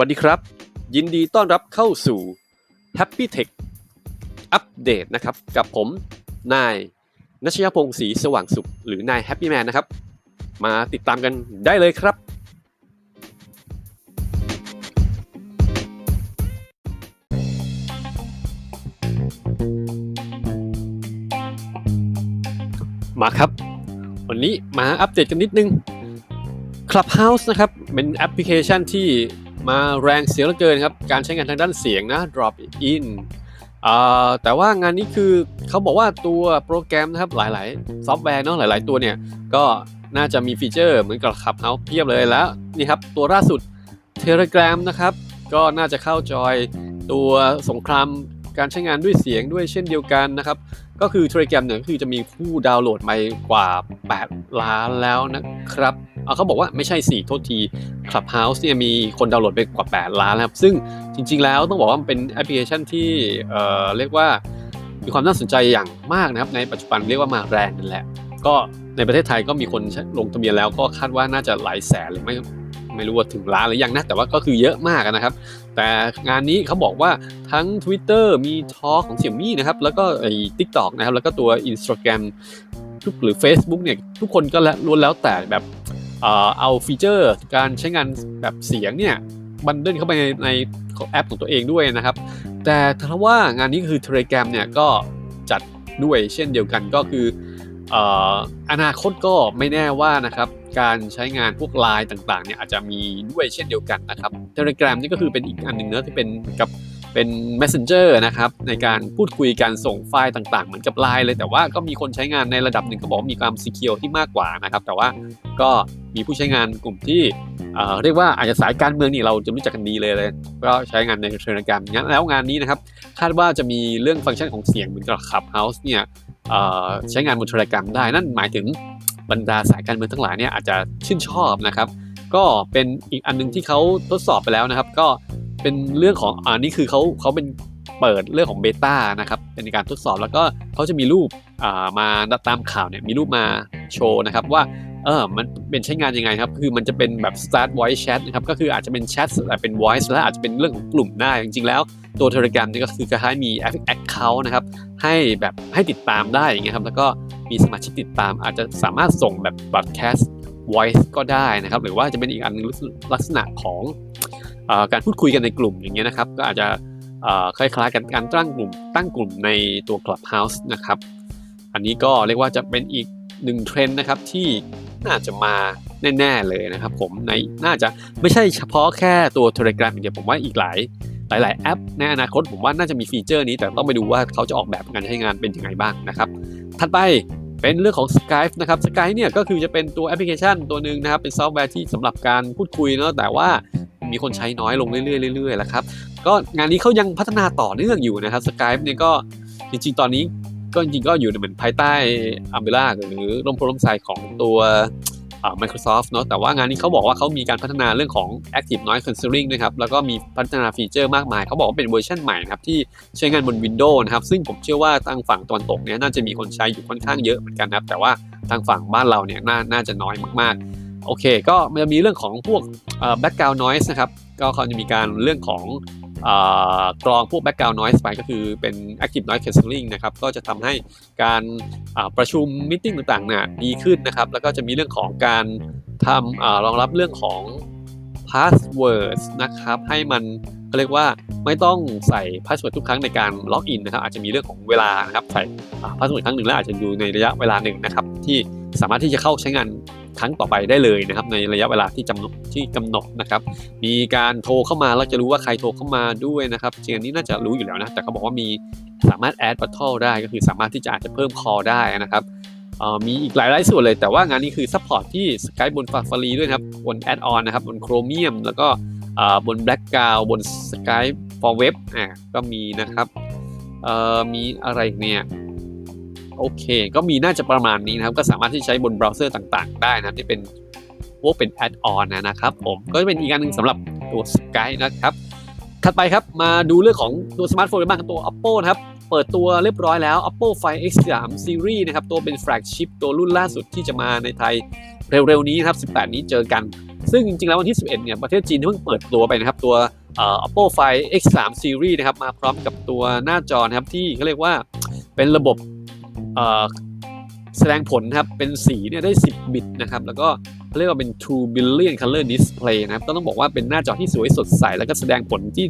วัสดีครับ ยินดีต้อนรับเข้าสู่ Happy Tech อัปเดตนะครับ กับผม นายนัชยพงศ์ศรีสว่างสุข หรือนาย Happy Man นะครับ มาติดตามกันได้เลยครับ มาครับ วันนี้มาอัปเดตกันนิดนึง Clubhouse นะครับ เป็นแอปพลิเคชันที่ มาแรงเสียงเหลือเกินครับ การใช้งานทางด้านเสียงนะ drop in อ่าแต่ว่างานนี้คือเขาบอกว่าตัวโปรแกรมนะครับหลาย ๆ ซอฟต์แวร์เนาะหลาย ๆ ตัวเนี่ย ก็น่าจะมีฟีเจอร์เหมือนกับ Clubhouse เพียบเลยแล้วนี่ครับ ตัวล่าสุด Telegram นะครับ ก็น่าจะเข้าจอยตัวสงครามการใช้งานด้วยเสียงด้วยเช่นเดียวกันนะครับ ก็คือ Telegram เนี่ยก็คือจะมีผู้ดาวน์โหลดไปกว่า 8 ล้านแล้วนะครับ เขาบอกว่าไม่ใช่4โทษที Clubhouse เนี่ยมีคนดาวน์โหลดไปกว่า 8 ล้านแล้วครับ ซึ่งจริง ๆ แล้วต้องบอกว่ามันเป็นแอปพลิเคชันที่เอ่อเรียกว่ามีความน่าสนใจอย่างมากนะครับ ในปัจจุบันเรียกว่ามาแรงนั่นแหละ ก็ในประเทศไทยก็มีคนลงทะเบียนแล้วก็คาดว่าน่าจะหลายแสนหรือไม่ไม่รู้ว่าถึงล้านหรือยังนะ แต่ว่าก็คือเยอะมากนะครับ แต่งานนี้เขาบอกว่าทั้ง Twitter มีทอของเสี่ยมี่นะครับ แล้วก็ไอ้ TikTok นะครับ แล้วก็ตัว Instagram ทุกหรือ Facebook เนี่ย ทุกคนก็ล้วนแล้วแต่แบบ เอาฟีเจอร์การใช้งานแบบเสียงเนี่ยบันเดิลเข้าไปในในแอปของตัวเองด้วยนะครับ แต่ถ้าว่างานนี้คือ Telegram เนี่ยก็จัดด้วยเช่นเดียวกันก็คืออนาคตก็ไม่แน่ว่านะครับการใช้งานพวกไลน์ต่างๆเนี่ยอาจจะมีด้วยเช่นเดียวกันนะครับ Telegram นี่ก็คือเป็นอีกอันหนึ่งเนะที่เป็นกับ เป็น Messenger นะครับในการพูดคุยการส่งไฟล์ต่าง ๆ เหมือนกับไลน์เลย แต่ว่าก็มีคนใช้งานในระดับหนึ่งก็บอกมีความ secure ที่มากกว่านะครับแต่ว่าก็มีผู้ใช้งานกลุ่มที่เเรียกว่าอาจจะสายการเมืองนี่เราจะรู้จักกันดีเลยเลยก็ใช้งานใน Telegram งั้นแล้วงานนี้นะครับคาดว่าจะมีเรื่องฟังก์ชันของเสียงเหมือนกับ Clubhouse เนี่ยใช้งานบน Telegram ได้นั่นหมายถึงบรรดาสายการเมืองทั้งหลายเนี่ยอาจจะชื่นชอบนะครับ ก็เป็นอีกอันนึงที่เขาทดสอบไปแล้วนะครับ ก็ เป็นเรื่องของอ่านี่คือเขาเขาเป็นเปิดเรื่องของเบต้านะครับเป็นการทดสอบแล้วก็เขาจะมีรูปอ่ามาตามข่าวเนี่ยมีรูปมาโชว์นะครับว่าเออมันเป็นใช้งานยังไงครับ คือมันจะเป็นแบบ start voice chat นะครับ ก็คืออาจจะเป็นแชทแต่เป็น voice และอาจจะเป็นเรื่องของกลุ่มได้ จริงๆ แล้วตัว Telegram นี่ก็คือคล้ายมี account นะครับ ให้แบบให้ติดตามได้อย่างเงี้ยครับ แล้วก็มีสมาชิกติดตาม อาจจะสามารถส่งแบบ broadcast voice ก็ได้นะครับ หรือว่าจะเป็นอีกอันหนึงลักษณะของ การพูดคุยกันในกลุ่มอย่างเงี้ยนะครับก็อาจจะคล้ายๆกันการตั้งกลุ่มตั้งกลุ่มในตัว Clubhouse นะครับ อันนี้ก็เรียกว่าจะเป็นอีกหนึ่งเทรนด์นะครับที่น่าจะมาแน่ๆเลยนะครับผมในน่าจะไม่ใช่เฉพาะแค่ตัว Telegram อย่างเดียวผมว่าอีกหลายหลาย ๆ แอปในอนาคตผมว่าน่าจะมีฟีเจอร์นี้แต่ต้องไปดูว่าเขาจะออกแบบการใช้งานเป็นยังไงบ้างนะครับ ถัดไปเป็นเรื่องของ Skype นะครับ Skype เนี่ยก็คือจะเป็นตัวแอปพลิเคชันตัวหนึ่งนะครับ เป็นซอฟต์แวร์ที่สำหรับการพูดคุยเนาะแต่ว่า มีคนใช้น้อยลงเรื่อยๆแล้วครับก็งานนี้เขายังพัฒนาต่อเนื่องอยู่นะครับ Skype เนี่ยก็จริงๆ ตอนนี้ก็จริงๆก็อยู่ในเหมือนภายใต้อัมเบล่าหรือร่มโพล่มไทรของตัวอ่า Microsoft เนาะแต่ว่างานนี้เขาบอกว่าเขามีการพัฒนาเรื่องของ Active Noise Cancelling นะครับ แล้วก็มีพัฒนาฟีเจอร์มากมาย เขาบอกว่าเป็นเวอร์ชันใหม่นะครับ ที่ใช้งานบน Windows นะครับ ซึ่งผมเชื่อว่าทางฝั่งตะวันตกเนี่ยน่าจะมีคนใช้อยู่ค่อนข้างเยอะเหมือนกันนะครับ แต่ว่าทางฝั่งบ้านเราเนี่ยน่าน่าจะน้อยมากๆ โอเค ก็มันจะมีเรื่องของพวกเอ่อ background noise นะครับ ก็เขาจะมีการเรื่องของกรองพวก background noise ไปก็คือเป็น active noise cancelling นะครับ ก็จะทำให้การประชุมมิ팅ต่างๆเนี่ยดีขึ้นนะครับ แล้วก็จะมีเรื่องของการทำรองรับเรื่องของ passwords นะครับ ให้มันเขาเรียกว่าไม่ต้องใส่ password ทุกครั้งในการล็อกอินนะครับ อาจจะมีเรื่องของเวลานะครับ ใส่อ่า password ครั้งหนึ่งแล้วอาจจะอยู่ในระยะเวลาหนึ่งนะครับ ที่สามารถที่จะเข้าใช้งาน ครั้งต่อไปได้เลยนะครับในระยะเวลาที่จำหนดที่กำหนดนะครับ มีการโทรเข้ามาแล้วจะรู้ว่าใครโทรเข้ามาด้วยนะครับจริงอันนี้น่าจะรู้อยู่แล้วนะแต่เขาบอกว่ามีสามารถ add bottle ได้ก็คือสามารถที่จะอาจจะเพิ่ม call ได้นะครับออมีอีกหลายๆส่วนเลย แต่ว่างานนี้คือ support ที่ Skype บน Safari ด้วยครับบน add-on นนะครับบน Chromium แล้วก็บน Blackground บน Skype for Web อ่าก็มีนะครับมีอะไรเนี่ย โอเค ก็มีน่าจะประมาณนี้นะครับ ก็สามารถที่ใช้บนเบราว์เซอร์ต่างๆ ได้นะที่เป็นพวกเป็นแอดออนนะครับ ผมก็จะเป็นอีกอันหนึ่งสำหรับตัว Skype นะครับ ถัดไปครับมาดูเรื่องของตัวสมาร์ทโฟนบ้างครับตัว Oppo นะครับเปิดตัวเรียบร้อยแล้ว Oppo Find X3 Series นะครับ ตัวเป็นแฟลกชิพตัวรุ่นล่าสุดที่จะมาในไทยเร็วๆนี้นะครับ 18 นี้เจอกัน ซึ่งจริงๆ แล้ววันที่ 11 เนี่ย ประเทศจีนเพิ่งเปิดตัวไปนะครับ ตัว Oppo Find X3 Series นะครับ มาพร้อมกับตัวหน้าจอนะครับ ที่เขาเรียกว่าเป็นระบบ แสดงผลนะครับเป็นสีเนี่ยได้ 10 บิตนะครับ แล้วก็เรียกว่าเป็น True Billion Color Display นะครับต้องบอกว่าเป็นหน้าจอที่สวยสดใส แล้วก็แสดงผลที่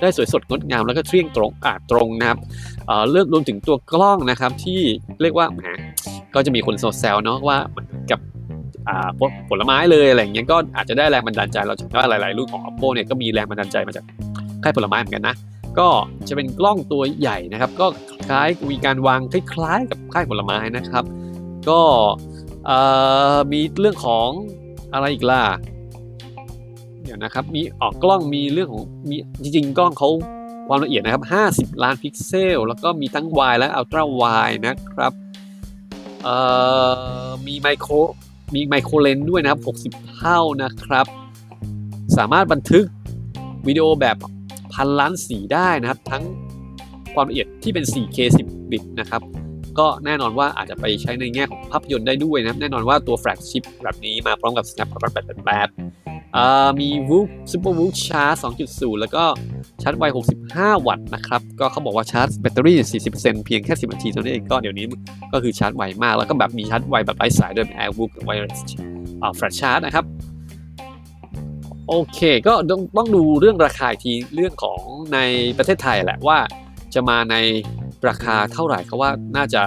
ได้สวยสดงดงาม แล้วก็เที่ยงตรงอาตรงนะครับเอ่อเลือกรวมถึงตัวกล้องนะครับ ที่เรียกว่าแหมก็จะมีคนแซวๆเนาะว่าเหมือนกับผลไม้เลยอะไรอย่างเงี้ยก็อาจจะได้แรงบันดาลใจเราจะเห็นว่าหลาย ๆ รุ่นของ Oppo เนี่ยก็มีแรงบันดาลใจมาจากค่ายผลไม้เหมือนกันนะ ก็จะเป็นกล้องตัวใหญ่นะครับ ก็คล้ายมีการวางคล้ายๆกับค่ายผลไม้นะครับ ก็มีเรื่องของอะไรอีกล่ะเดี๋ยวนะครับมีออกกล้องมีเรื่องของมีจริงๆ กล้องเขาความละเอียดนะครับ 50 ล้านพิกเซล แล้วก็มีทั้ง wide และ ultra wide นะครับมีไมโครมีไมโครเลนด้วยนะครับ 60 เท่านะครับ สามารถบันทึกวิดีโอแบบ พันล้านสีได้นะครับ ทั้งความละเอียดที่เป็น 4K 10 บิตนะครับ ก็แน่นอนว่าอาจจะไปใช้ในแง่ของภาพยนตร์ได้ด้วยนะครับ แน่นอนว่าตัวแฟลกชิพแบบนี้มาพร้อมกับ Snapdragon 888มี VOOC Super VOOC Charge 2.0 แล้วก็ชาร์จไว 65 วัตต์นะครับ ก็เขาบอกว่าชาร์จแบตเตอรี่ 40%เพียงแค่ 10 นาทีเท่านั้นเอง ก็เดี๋ยวนี้ก็คือชาร์จไวมาก แล้วก็แบบมีชาร์จไวแบบไร้สายด้วยเป็น Air VOOC Wireless อ่า Flash Charge นะครับ โอเค ก็ต้องต้องดูเรื่องราคาทีเรื่องของในประเทศไทยแหละว่า จะมาในราคาเท่าไหร่เขาว่าน่าจะ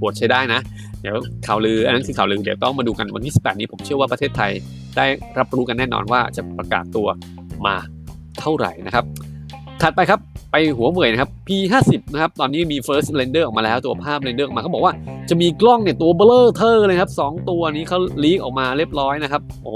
ปวดใช้ได้นะ เดี๋ยวข่าวลืออันนั้นคือข่าวลือเดี๋ยวต้องมาดูกันวันที่ 18 นี้ผมเชื่อว่าประเทศไทยได้รับรู้กันแน่นอนว่าจะประกาศตัวมาเท่าไหร่นะครับ ถัดไปครับ ไปหัวเว่ยนะครับ P50 นะครับ ตอนนี้มี first render ออกมาแล้วตัวภาพ render ออกมาเขาบอกว่าจะมีกล้องเนี่ยตัวเบลอเทอร์เลยครับสองตัวนี้เขาลีกออกมาเรียบร้อยนะครับ โอ้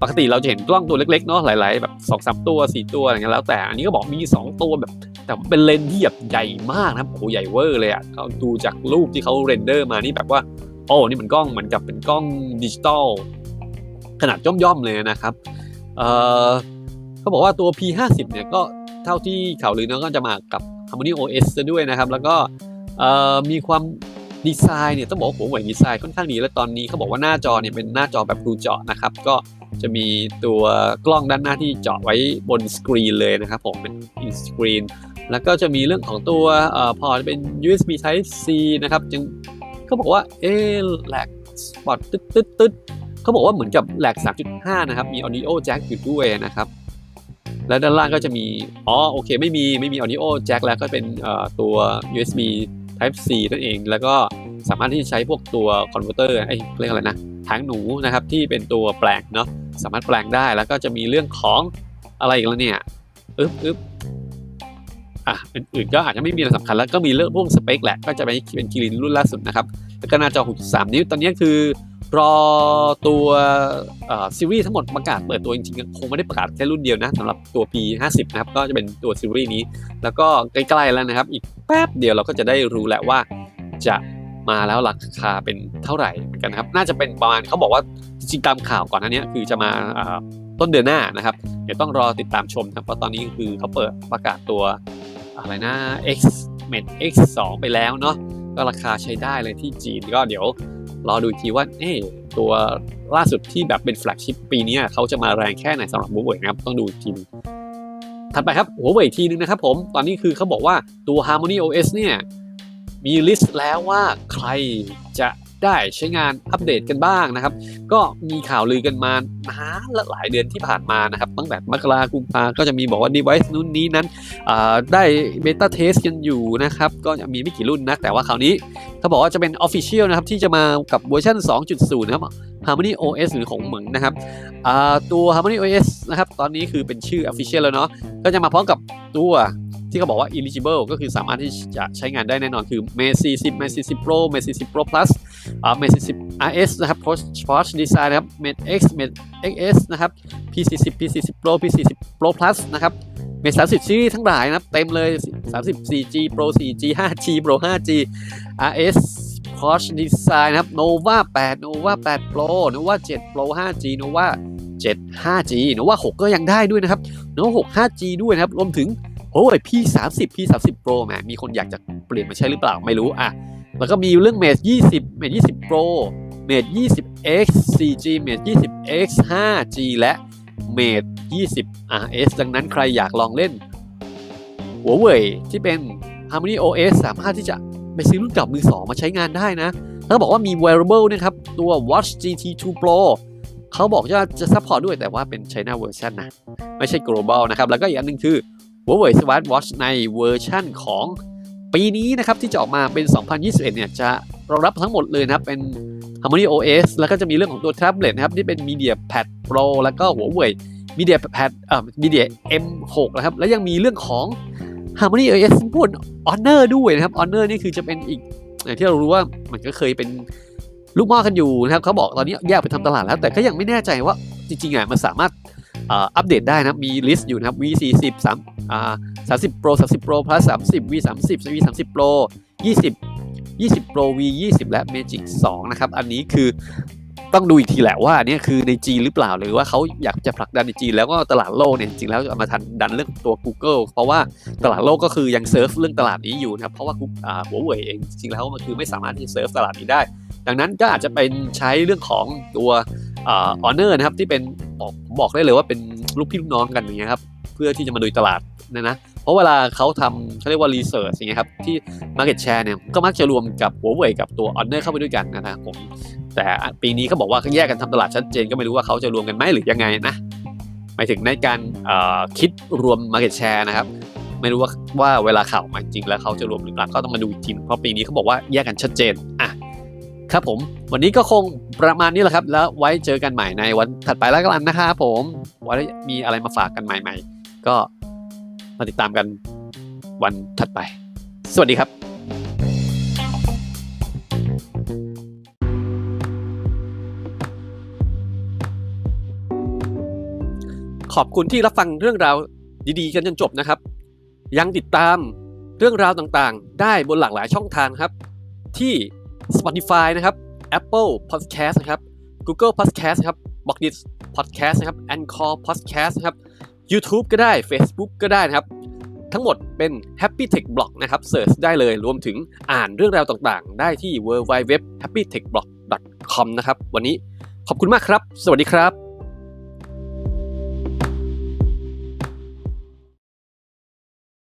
ปกติเราจะเห็นกล้องตัวเล็กๆเนาะหลายๆ แบบ2อสตัว 4 ตัวอะไรเงี้ยแล้ว แต่อันนี้ก็บอกมี 2 ตัวแบบ แต่เป็นเลนที่แบบใหญ่มากนะครับโอ้ใหญ่เวอร์เลยอะเขาดูจากรูปที่เขาเรนเดอร์มานี่แบบว่าโอ้นี่มันกล้องเหมือนกับเป็นกล้องดิจิตอลขนาดย่อมๆเลยนะครับเออเขาบอกว่าตัว P50 เนี่ยก็ เท่าที่ข่าวลือเนาะก็จะมากับ Harmony OS ซะด้วยนะครับ แล้วก็มีความดีไซน์เนี่ยต้องบอกว่าหัวเว่ยดีไซน์ค่อนข้างดีและตอนนี้เขาบอกว่าหน้าจอเนี่ยเป็นหน้าจอแบบรูเจาะนะครับ ก็จะมีตัวกล้องด้านหน้าที่เจาะไว้บนสกรีนเลยนะครับผมเป็นอินสกรีนแล้วก็จะมีเรื่องของตัวอพอร์ตเป็น USB Type C นะครับจึงเขาบอกว่าเอ๊แหลกสปอตตึ๊ดตึ๊ดตึ๊ดเขาบอกว่าเหมือนกับแหลก 3.5 นะครับ มี audio jack อยู่ด้วยนะครับ และด้านล่างก็จะมี อ๋อ โอเค ไม่มี ไม่มี audio jack แล้วก็เป็นตัว USB Type C นั่นเอง แล้วก็สามารถที่จะใช้พวกตัวคอนเวอร์เตอร์ไอ้เรียกอะไรนะหางหนูนะครับ ที่เป็นตัวแปลงเนาะ สามารถแปลงได้ แล้วก็จะมีเรื่องของอะไรอีกแล้วเนี่ย อึ๊บอึ๊บอะ อื่นๆก็อาจจะไม่มีอะไรสำคัญ แล้วก็มีเรื่องพวกสเปคแหละ ก็จะเป็นเป็นคิรินรุ่นล่าสุดนะครับ แล้วก็หน้าจอ 6.3 นิ้ว ตอนนี้คือ รอตัวซีรีส์ทั้งหมดประกาศเปิดตัวจริงๆ คงไม่ได้ประกาศแค่รุ่นเดียวนะสำหรับตัว P50 นะครับ ก็จะเป็นตัวซีรีส์นี้ แล้วก็ใกล้ๆแล้วนะครับ อีกแป๊บเดียวเราก็จะได้รู้แหละว่าจะมาแล้วราคาเป็นเท่าไหร่กันนะครับ น่าจะเป็นประมาณเขาบอกว่าจริงๆตามข่าวก่อนหน้านี้คือจะมาต้นเดือนหน้านะครับ เดี๋ยวต้องรอติดตามชมนะครับเพราะตอนนี้คือเขาเปิดประกาศตัวอะไรนะ X m e t X 2ไปแล้วเนาะก็ราคาใช้ได้เลยที่จีนก็เดี๋ยว รอดูทีว่าเอ๊ตัวล่าสุดที่แบบเป็นแฟลกชิพปีนี้เขาจะมาแรงแค่ไหนสำหรับหัวเว่ยนะครับ ต้องดูทีนึงถัดไปครับหัวเว่ยอีกทีนึงนะครับผมตอนนี้คือเขาบอกว่าตัว Harmony OS เนี่ยมีลิสต์แล้วว่าใครจะ ได้ใช้งานอัปเดตกันบ้างนะครับ ก็มีข่าวลือกันมานานและหลายเดือนที่ผ่านมานะครับตั้งแต่มกรากุมภาก็จะมีบอกว่า device นู้นนี้นั้นได้เบต้าเทสกันอยู่นะครับ ก็จะมีไม่กี่รุ่นนะ แต่ว่าคราวนี้เขาบอกว่าจะเป็น Official นะครับ ที่จะมากับเวอร์ชัน2.0 นะครับ Harmony OS หรือของเหมืองนะครับตัว Harmony OS นะครับ ตอนนี้คือเป็นชื่อ Official แล้วเนาะก็จะมาพร้อมกับตัวที่เขาบอกว่า eligible ก็คือสามารถที่จะใช้งานได้แน่นอนคือ Mate 40 Mate 40 Pro Mate 40 Pro Plus เมทสิบ RS นะครับโพสปอร์ชดีไซน์นะครับเมท X เมท XS นะครับ P40 P40 Pro P40 Pro Plus นะครับเมสิบซีรีส์ทั้งหลายนะครับ เต็มเลย 34G Pro 4G 5G Pro 5G RS Porsche Design นะครับ Nova 8 Nova 8 Pro Nova 7 Pro 5G Nova 7 5G Nova 6 ก็ยังได้ด้วยนะครับ Nova 6 5G ด้วยนะครับ รวมถึงโอ้ย P30 P30 Pro แหมมีคนอยากจะเปลี่ยนมาใช้หรือเปล่าไม่รู้อะ แล้วก็มีเรื่อง Mate 20 Mate 20 Pro Mate 20 X 4G Mate 20 X 5G และ Mate 20 RS ดังนั้นใครอยากลองเล่น Huawei ที่เป็น Harmony OS สามารถที่จะไปซื้อรุ่นเก่ามือสองมาใช้งานได้นะแล้วก็บอกว่ามี wearable นะครับ ตัว Watch GT2 Pro เขาบอกว่าจะซัพพอร์ตด้วยแต่ว่าเป็น China version นะ ไม่ใช่ global นะครับ แล้วก็อีกอันหนึงคือ Huawei Smart Watch ในเวอร์ชั่นของ ปีนี้นะครับที่จะออกมาเป็น 2021 เนี่ยจะรองรับทั้งหมดเลยนะครับเป็น Harmony OS แล้วก็จะมีเรื่องของตัว tablet นะครับที่เป็น Media Pad Pro แล้วก็ Huawei Media Pad เอ่อ Media M6 นะครับแล้วยังมีเรื่องของ Harmony OS บน Honor ด้วยนะครับ Honor นี่คือจะเป็นอีกที่เรารู้ว่ามันก็เคยเป็นลูกหม้อกันอยู่นะครับเขาบอกตอนนี้แยกไปทำตลาดแล้ว แต่ก็ยังไม่แน่ใจว่าจริงๆอะมันสามารถ อัปเดตได้นะมีลิสต์อยู่นะครับ V40 3อ่า30 Pro 30 Pro Plus 30 V30 V30 Pro 20 20 Pro V20 และ Magic 2 นะครับ อันนี้คือต้องดูอีกทีแหละว่าอันเนี้ยคือในจีนหรือเปล่าหรือว่าเขาอยากจะผลักดันในจีนแล้วก็ตลาดโลกเนี่ยจริงแล้วมาทันดันเรื่องตัว Google เพราะว่าตลาดโลกก็คือยังเซิร์ฟเรื่องตลาดนี้อยู่นะครับเพราะว่าหัวเว่ยเองจริงแล้วมันคือไม่สามารถที่จะเซิร์ฟตลาดนี้ได้ ดังนั้นก็อาจจะเป็นใช้เรื่องของตัว อ่า honor นะครับที่เป็นบอกผมบอกได้เลยว่าเป็นลูกพี่ลูกน้องกันอย่างเงี้ยครับเพื่อที่จะมาดูตลาดนะนะเพราะเวลาเขาทำเขาเรียกว่า research อย่างเงี้ยครับที่ market share เนี่ยก็มักจะรวมกับหัวเว่ยกับตัว honor เข้าไปด้วยกันนะครับผมแต่ปีนี้เขาบอกว่าเขาแยกกันทำตลาดชัดเจนก็ไม่รู้ว่าเขาจะรวมกันไหมหรือยังไงนะหมายถึงในการเอ่อคิดรวม market share นะครับไม่รู้ว่าว่าเวลาข่าวออกมาจริงแล้วเขาจะรวมหรือเปล่าก็ต้องมาดูอีกทีเพราะปีนี้เขาบอกว่าแยกกันชัดเจนอะ ครับผม วันนี้ก็คงประมาณนี้แหละครับ แล้วไว้เจอกันใหม่ในวันถัดไปแล้วกันนะครับผมไว้มีอะไรมาฝากกันใหม่ ๆ ก็มาติดตามกันวันถัดไป สวัสดีครับ ขอบคุณที่รับฟังเรื่องราวดีๆ กันจนจบนะครับ ยังติดตามเรื่องราวต่างๆ ได้บนหลากหลายช่องทางครับ ที่ Spotify นะครับ Apple Podcast นะครับ Google Podcast ครับ b o x d i t Podcast นะครับ Anchor Podcast นะครับ YouTube ก็ได้ Facebook ก็ได้นะครับ ทั้งหมดเป็น Happy Tech Blog นะครับเสิร์ชได้เลยรวมถึงอ่านเรื่องราวต่างๆ ได้ที่ www.happytechblog.com นะครับ วันนี้ขอบคุณมากครับ สวัสดีครับ